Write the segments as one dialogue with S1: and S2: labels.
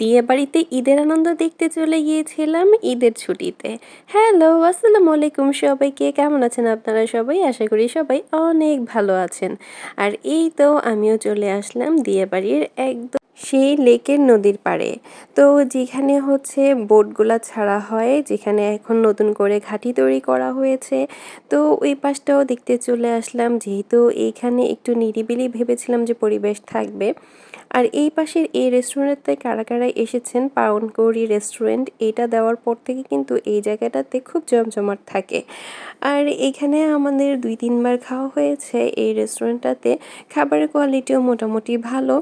S1: বিয়ে বাড়িতে ঈদের আনন্দ দেখতে চলে গিয়েছিলাম ঈদের ছুটিতে। হ্যালো আসসালামু আলাইকুম সবাইকে। কেমন আছেন আপনারা সবাই? আশা করি সবাই অনেক ভালো আছেন। আর এই তো আমিও চলে আসলাম দিয়ে বাড়ির একদম সেই লেকের নদীর পাড়ে। তো যেখানে হচ্ছে বোটগুলা ছাড়া হয়, যেখানে এখন নতুন করে ঘাঁটি তৈরি করা হয়েছে, তো ওই পাশটাও দেখতে চলে আসলাম। যেহেতু এইখানে একটু নিরিবিলি ভেবেছিলাম যে পরিবেশ থাকবে। আর এই পাশের এই রেস্টুরেন্টে কারা কারা এসেছেন পাউন কৌরি রেস্টুরেন্ট, এটা দেওয়ার পর থেকে কিন্তু এই জায়গাটাতে খুব জমজমাট থাকে। আর এখানে আমাদের দুই তিনবার খাওয়া হয়েছে এই রেস্টুরেন্টটাতে। খাবারের কোয়ালিটিও মোটামুটি ভালো।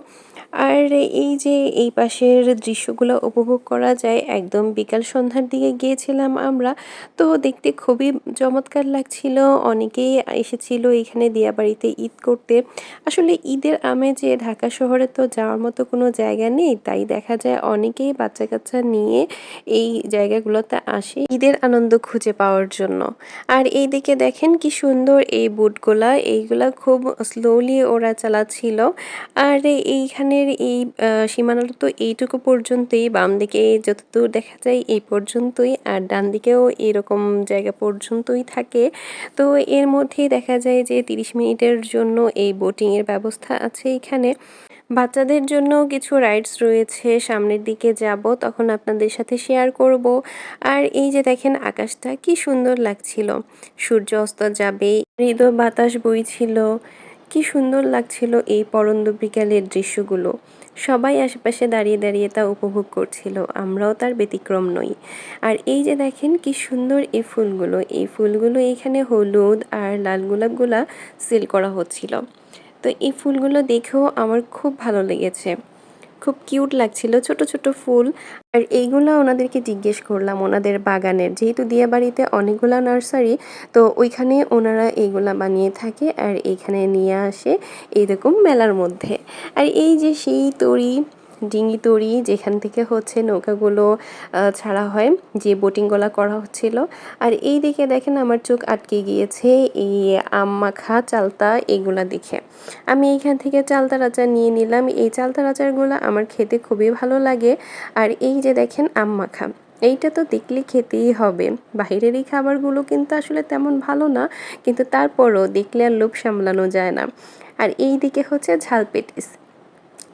S1: আর এই যে এই পাশের দৃশ্যগুলো উপভোগ করা যায়, একদম বিকাল সন্ধ্যার দিকে গিয়েছিলাম আমরা, তো দেখতে খুবই চমৎকার লাগছিল। অনেকেই এসেছিল এখানে দিয়াবাড়িতে ঈদ করতে। আসলে ঈদের আমেজে ঢাকা শহরে তো যাওয়ার মতো কোনো জায়গা নেই, তাই দেখা যায় অনেকেই বাচ্চা কাচ্চা নিয়ে এই জায়গাগুলোতে আসে ঈদের আনন্দ খুঁজে পাওয়ার জন্য। আর এই দিকে দেখেন কি সুন্দর এই বুটগুলা, এইগুলা খুব স্লোলি ওরা চালাচ্ছিল। আর এইখানের এই সীমানাটা তো এইটুকু পর্যন্তই, বাম দিকে যতদূর দেখা যায় এই পর্যন্তই, আর ডান দিকেও এরকম জায়গা পর্যন্তই থাকে। তো এর মধ্যেই দেখা যায় যে তিরিশ মিনিটের জন্য এই বোটিংয়ের ব্যবস্থা আছে এখানে। বাচ্চাদের জন্য কিছু রাইডস রয়েছে, সামনের দিকে যাব, তখন আপনাদের সাথে শেয়ার করব। আর এই যে দেখেন আকাশটা, কি সুন্দর লাগছিল। সূর্য অস্ত যাবে, মৃদু বাতাস বইছিল কি সুন্দর লাগছিল এই পরন্দ বিকালের দৃশ্যগুলো। সবাই আশেপাশে দাঁড়িয়ে দাঁড়িয়ে তা উপভোগ করছিল, আমরাও তার ব্যতিক্রম নই। আর এই যে দেখেন কি সুন্দর এই ফুলগুলো এই ফুলগুলো এখানে হলুদ আর লাল গোলাপগুলা সেল করা হচ্ছিল। তো এই ফুলগুলো দেখেও আমার খুব ভালো লেগেছে। খুব কিউট লাগছিল, ছোট ছোট ফুল। আর এইগুলো ওনাদেরকে জিজ্ঞেস করলাম, ওনাদের বাগানের। যেহেতু দিয়াবাড়িতে অনেকগুলা নার্সারি, তো ওইখানে ওনারা এইগুলা বানিয়ে থাকে আর এইখানে নিয়ে আসে এইরকম মেলার মধ্যে। আর এই যে সেই তরি ডিঙি তরি যেখান থেকে হচ্ছে নৌকাগুলো ছাড়া হয়, যে বোটিংগুলো করা হচ্ছিল। আর এই দিকে দেখেন আমার চোখ আটকে গিয়েছে, এই আম মাখা, চালতা এগুলা দেখে। আমি এইখান থেকে চালতা আচার নিয়ে নিলাম। এই চালতা আচারগুলো আমার খেতে খুবই ভালো লাগে। আর এই যে দেখেন আম মাখা, এইটা তো দেখলে খেতেই হবে। বাহিরের এই খাবারগুলো কিন্তু আসলে তেমন ভালো না, কিন্তু তারপরও দেখলে আর লোভ সামলানো যায় না। আর এই দিকে হচ্ছে ঝাল পেটিস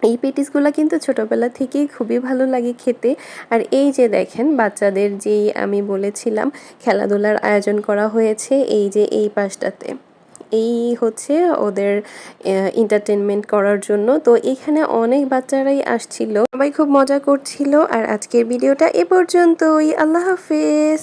S1: এই পেটিসগুলো কিন্তু ছোটোবেলা থেকেই খুবই ভালো লাগে খেতে। আর এই যে দেখেন, বাচ্চাদের যেই আমি বলেছিলাম, খেলাধুলার আয়োজন করা হয়েছে এই যে এই পাশটাতে। এই হচ্ছে ওদের এন্টারটেনমেন্ট করার জন্য। তো এখানে অনেক বাচ্চারাই আসছিল। সবাই খুব মজা করছিল। আর আজকের ভিডিওটা এ পর্যন্তই। আল্লাহ হাফেজ।